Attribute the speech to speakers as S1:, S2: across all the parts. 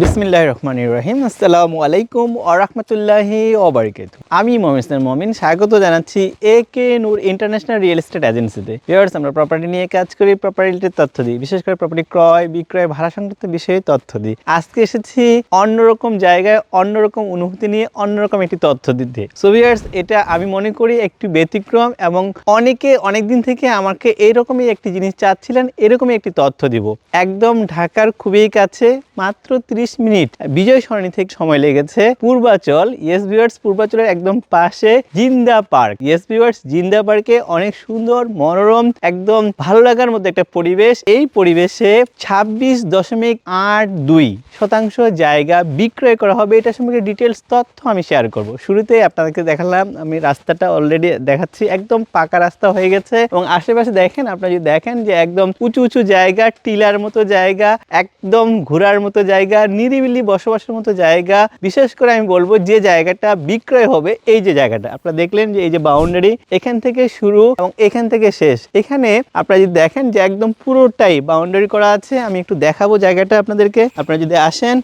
S1: বিসমিল্লাহ রহমান রহিম। আসসালামু আলাইকুম আরহামতুল্লাহি ওবরকাত আমি ইসলাম মমিন, স্বাগত জানাচ্ছি A K Noor international real estate এজেন্সিতে। ভিউয়ার্স আমরা প্রপার্টি নিয়ে কাজ করি প্রপার্টির তথ্য দিই। বিশেষ করে প্রপার্টি ক্রয়, বিক্রয়, ভাড়া সংক্রান্ত বিষয়ে তথ্য দিই। আজকে এসেছি অন্যরকম জায়গায়, অন্যরকম অনুভূতি নিয়ে, অন্যরকম একটি তথ্য দিতে। সো ভিউয়ার্স এটা আমি মনে করি একটি ব্যতিক্রম এবং অনেকে অনেক দিন থেকে আমাকে এইরকমই একটি জিনিস চাচ্ছিলেন, এরকমই একটি তথ্য দিব। একদম ঢাকার খুবই কাছে মাত্র 30 মিনিট। বিজয় সরণি থেকে সময় লেগেছে পূর্বাচল। ইয়েস ভিউয়ার্স পূর্বাচলের একদম পাশে জিন্দা পার্ক। ইয়েস ভিউয়ার্স জিন্দা পার্কে অনেক সুন্দর, মনোরম, একদম ভালো লাগার মধ্যে একটা পরিবেশ। এই পরিবেশে ছাব্বিশ দশমিক আট দুই শতাংশ জায়গা বিক্রয় করা হবে। এটা সম্পর্কে ডিটেলস তথ্য আমি শেয়ার করব। শুরুতে আপনাদেরকে দেখালাম, আমি রাস্তাটা অলরেডি দেখাচ্ছি। একদম পাকা রাস্তা হয়ে গেছে এবং আশেপাশে দেখেন, আপনারা যদি দেখেন যে একদম উঁচু উঁচু জায়গা, টিলার মতো জায়গা, একদম ঘোরার মতো জায়গা, নিরিবিলি বসবাসের মতো জায়গা। বিশেষ করে আমি বলব যে জায়গাটা বিক্রয় হবে, এই যে জায়গাটা। আপনারা দেখলেন যে এই যে বাউন্ডারি এখান থেকে শুরু এবং এখান থেকে শেষ। এখানে আপনারা যদি দেখেন যে একদম পুরোটাই বাউন্ডারি করা আছে, আমি একটু দেখাবো জায়গাটা আপনাদেরকে। আপনারা যদি আসেন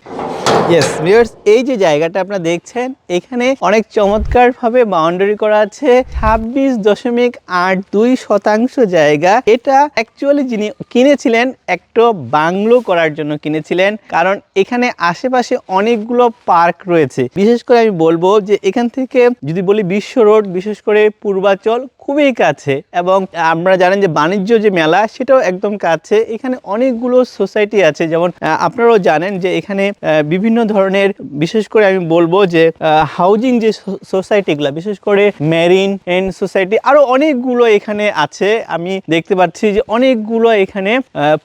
S1: ইয়েস ভিউয়ার্স এই যে জায়গাটা আপনারা দেখছেন এখানে অনেক চমৎকার ভাবে বাউন্ডারি করা আছে। ছাব্বিশ দশমিক আট দুই শতাংশ জায়গা। এটা অ্যাকচুয়ালি যিনি কিনেছিলেন একটা বাংলো করার জন্য কিনেছিলেন। কারণ এখানে আশেপাশে অনেকগুলো পার্ক রয়েছে। বিশেষ করে আমি বলব যে এখান থেকে যদি বলি বিশ্ব রোড বিশেষ করে পূর্বাচল খুবই কাছে। এবং আমরা জানেন যে বাণিজ্য যে মেলা সেটাও একদম কাছে। এখানে অনেকগুলো সোসাইটি আছে। যেমন আপনারাও জানেন যে এখানে আহ, বিভিন্ন ধরনের, বিশেষ করে আমি বলব যে হাউজিং যে সোসাইটিগুলো বিশেষ করে মেরিন এন্ড সোসাইটি আরও অনেকগুলো এখানে আছে। আমি দেখতে পাচ্ছি যে অনেকগুলো এখানে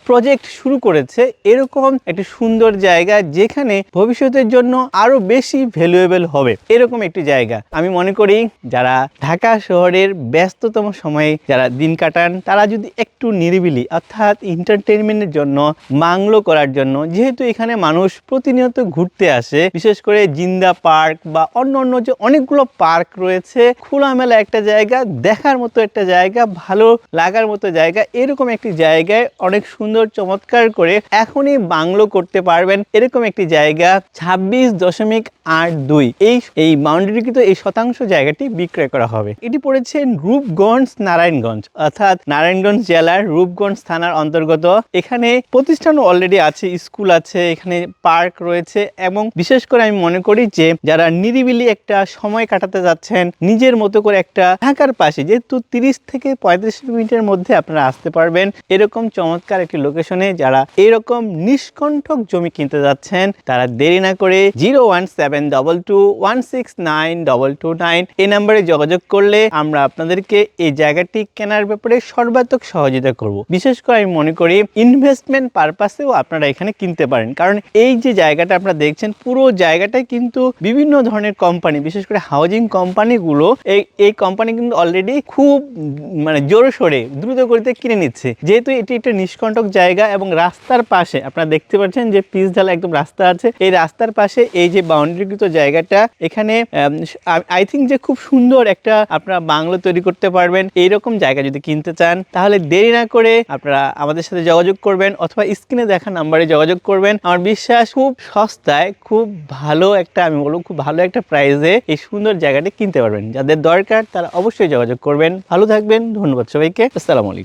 S1: প্রজেক্ট শুরু করেছে। এরকম একটি সুন্দর জায়গা যেখানে ভবিষ্যতের জন্য আরও বেশি ভ্যালুয়েবল হবে। এরকম একটি জায়গা। আমি মনে করি যারা ঢাকা শহরের ব্যস্ততম সময়ে যারা দিন কাটান, তারা যদি একটু নিরিবিলি, অর্থাৎ এন্টারটেনমেন্টের জন্য, মাংলো করার জন্য, যেহেতু এখানে মানুষ প্রতিনিয়ত ঘুরতে আসে। বিশেষ করে জিন্দা পার্ক বা অন্য অন্য যে অনেকগুলো পার্ক রয়েছে, খোলামেলা একটা জায়গা, দেখার মতো একটা জায়গা, ভালো লাগার মতো জায়গা, এরকম একটি জায়গায় অনেক সুন্দর চমৎকার করে এখনই বাংলো করতে পারবেন। এরকম একটি জায়গা ছাব্বিশ দশমিক আট দুই। এই এই বাউন্ডারিকৃত এই শতাংশ জায়গাটি বিক্রয় করা হবে। এটি পড়েছে রূপগঞ্জ নারায়ণগঞ্জ, অর্থাৎ নারায়ণগঞ্জ জেলার রূপগঞ্জ থানার অন্তর্গত। এখানে প্রতিষ্ঠান অলরেডি আছে, স্কুল আছে, এখানে পার্ক রয়েছে। এবং বিশেষ করে আমি মনে করি যে যারা নিরিবিলি একটা সময় কাটাতে যাচ্ছেন, নিজের মতো করে একটা ঢাকার পাশে, যেহেতু তিরিশ থেকে পঁয়ত্রিশ মিনিটের মধ্যে আপনারা আসতে পারবেন, এরকম চমৎকার একটি লোকেশনে যারা এরকম নিষ্কণ্ঠক জমি কিনতে যাচ্ছেন, তারা দেরি না করে zero one seven double two one six nine double two nine এই নাম্বারে যোগাযোগ করলে আমরা আপনাদেরকে এই জায়গাটি কেনার ব্যাপারে সর্বাত্মক সহযোগিতা করব। বিশেষ করে আমি মনে করি ইনভেস্টমেন্ট পারপাসেও আপনারা এখানে কিনতে পারেন, কারণ এই যে জায়গাটা আপনারা দেখছেন, পুরো জায়গাটাই কিন্তু বিভিন্ন ধরনের কোম্পানি বিশেষ করে হাউজিং কোম্পানিগুলো এই এই কোম্পানি কিন্তু অলরেডি খুব মানে জোরে সোরে, দ্রুত গতিতে কিনে নিচ্ছে। যেহেতু এটি একটা নিষ্কণ্টক জায়গা এবং রাস্তার পাশে, আপনারা দেখতে পাচ্ছেন যে পিস ঢালা একদম রাস্তা আছে। এই রাস্তার পাশে এই যে বাউন্ডারিকৃত জায়গাটা, এখানে আই থিঙ্ক যে খুব সুন্দর একটা আপনারা বাংলো তৈরি করতে পারবেন। এইরকম জায়গা যদি কিনতে চান, তাহলে দেরি না করে আপনারা আমাদের সাথে যোগাযোগ করবেন অথবা স্ক্রিনে দেখা নাম্বারে যোগাযোগ করবেন। আমার বিশ্বাস খুব সস্তায় খুব ভালো একটা, আমি বলব খুব ভালো একটা প্রাইসে এই সুন্দর জায়গাটি কিনতে পারবেন। যাদের দরকার তারা অবশ্যই যোগাযোগ করবেন। ভালো থাকবেন, ধন্যবাদ সবাইকে। আসসালামু আলাইকুম।